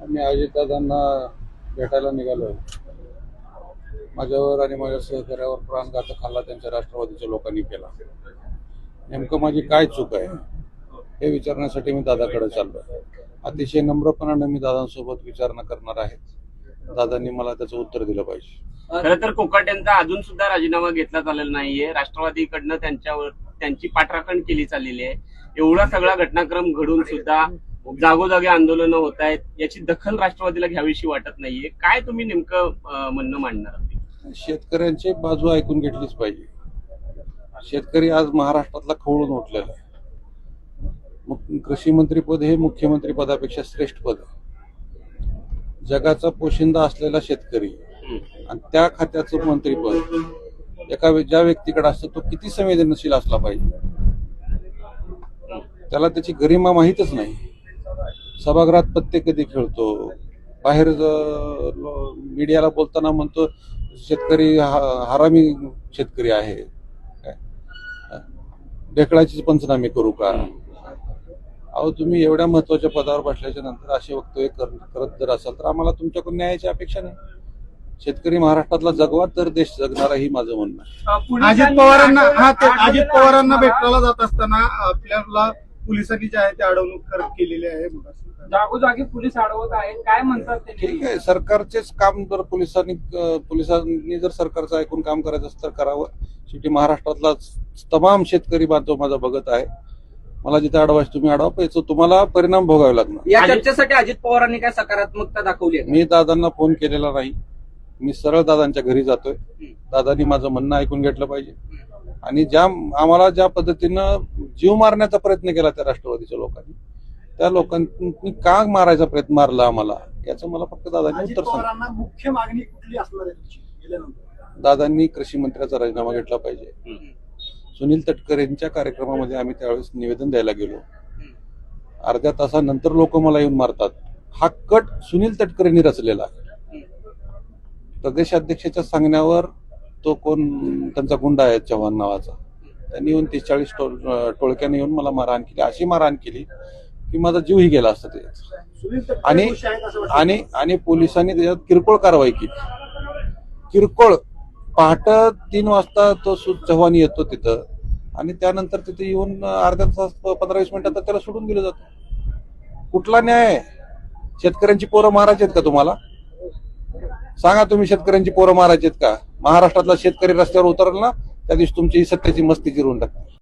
मी अजितदादांना भेटायला निघालोय. माझ्यावर आणि माझ्या सहकार्यावर प्राणघातक हल्ला त्यांच्या राष्ट्रवादीच्या लोकांनी केला. नेमकं माझी काय चूक आहे हे विचारण्यासाठी मी दादाकडे चाललो अतिशय नम्रपणाने मी दादांसोबत विचारणा करणार आहे. दादांनी मला त्याचं उत्तर दिलं पाहिजे. खरं तर कोकाट्यांचा अजून सुद्धा राजीनामा घेतला चाललेला नाहीये. राष्ट्रवादीकडनं त्यांच्यावर त्यांची पाठराखण केली चाललेली आहे. एवढा सगळा घटनाक्रम घडून सुद्धा जागोजागी आंदोलनं होत आहेत याची दखल राष्ट्रवादीला घ्यावीशी वाटत नाहीये. काय तुम्ही नेमकं म्हणणं मांडणार शेतकऱ्यांची बाजू ऐकून घेतलीच पाहिजे. शेतकरी आज महाराष्ट्रातला खवळून उठलेला आहे. मग कृषी मंत्री पद हे मुख्यमंत्री पदापेक्षा श्रेष्ठ पद आहे. जगाचा पोशिंदा असलेला शेतकरी आणि त्या खात्याचं मंत्रीपद एका ज्या व्यक्तीकडे असतं तो किती संवेदनशील असला पाहिजे. त्याला त्याची गरिमा माहीतच नाही. सभागृहात पत्ते कधी खेळतो? बाहेर मीडियाला बोलताना म्हणतो शेतकरी हा- हरामी शेतकरी आहे. काय? ढेकळाचे पंचनामे करू का? अहो तुम्ही एवढ्या महत्त्वाच्या पदावर बसल्याच्या नंतर असे वक्तव्य कर- करत जर असाल तर आम्हाला तुमच्याकडून न्यायाची अपेक्षा नाही. शेतकरी महाराष्ट्रातला जगवा तर देश जगणार ही माझं म्हणणं आहे. अजित पवारांना हा ते अजित पवारांना भेटायला जात असताना आपल्याला पोलिसांनी जे आहे ते अडवणूक केलेली आहे. जागोजागी पोलीस अडवत आहेत. काय म्हणतात ते ठीक आहे सरकारचेच काम जर पोलिसांनी पोलिसांनी जर सरकारचं ऐकून काम करायचं असतं तर करावं. शेवटी महाराष्ट्रातला तमाम शेतकरी बांधव माझा बघत आहे. मला जिथे अडवायचं तुम्ही अडवा पण याचा तुम्हाला परिणाम भोगावे लागणार. या चर्चेसाठी अजित पवारांनी काय सकारात्मकता दाखवली मी दादांना फोन केलेला नाही. मी सरळ दादांच्या घरी जातोय. दादांनी माझं म्हणणं ऐकून घेतलं पाहिजे. आणि ज्या आम्हाला ज्या पद्धतीनं जीव मारण्याचा प्रयत्न केला त्या राष्ट्रवादीच्या लोकांनी त्या लोकांनी का मारायचा प्रयत्न मारला आम्हाला? याचं मला फक्त दादांनी उत्तर सांग. मुख्य मागणी कुठली असणार आहे तुमची गेल्यानंतर? दादांनी कृषी मंत्र्याचा राजीनामा घेतला पाहिजे. सुनील तटकरेंच्या कार्यक्रमामध्ये आम्ही त्यावेळेस निवेदन द्यायला गेलो. अर्ध्या तासानंतर लोक मला येऊन मारतात. हा कट सुनील तटकरेंनी रचलेला प्रदेशाध्यक्षाच्या सांगण्यावर तो कोण त्यांचा गुंडा आहे चव्हाण नावाचा. त्यांनी येऊन तीस चाळीस टोळ टोळक्याने येऊन मला मारहाण केली. अशी मारहाण केली. की माझा जीवही गेला असता त्याच्यात आणि आणि आणि पोलिसांनी त्याच्यात किरकोळ कारवाई केली. किरकोळ. पहाट तीन वाजता तो सु चव्हाण येतो तिथं आणि त्यानंतर तिथे येऊन अर्ध्या तास पंधरा वीस मिनिटात त्याला सोडून दिलं जातं. कुठला न्याय शेतकऱ्यांची पोरं मारायची आहेत का तुम्हाला? सांगा तुम्ही शेतकऱ्यांची पोरं मारायची आहेत का? महाराष्ट्रातला शेतकरी रस्त्यावर उतरला ना त्या दिवशी तुमची सत्याची मस्ती जिरून टाकते.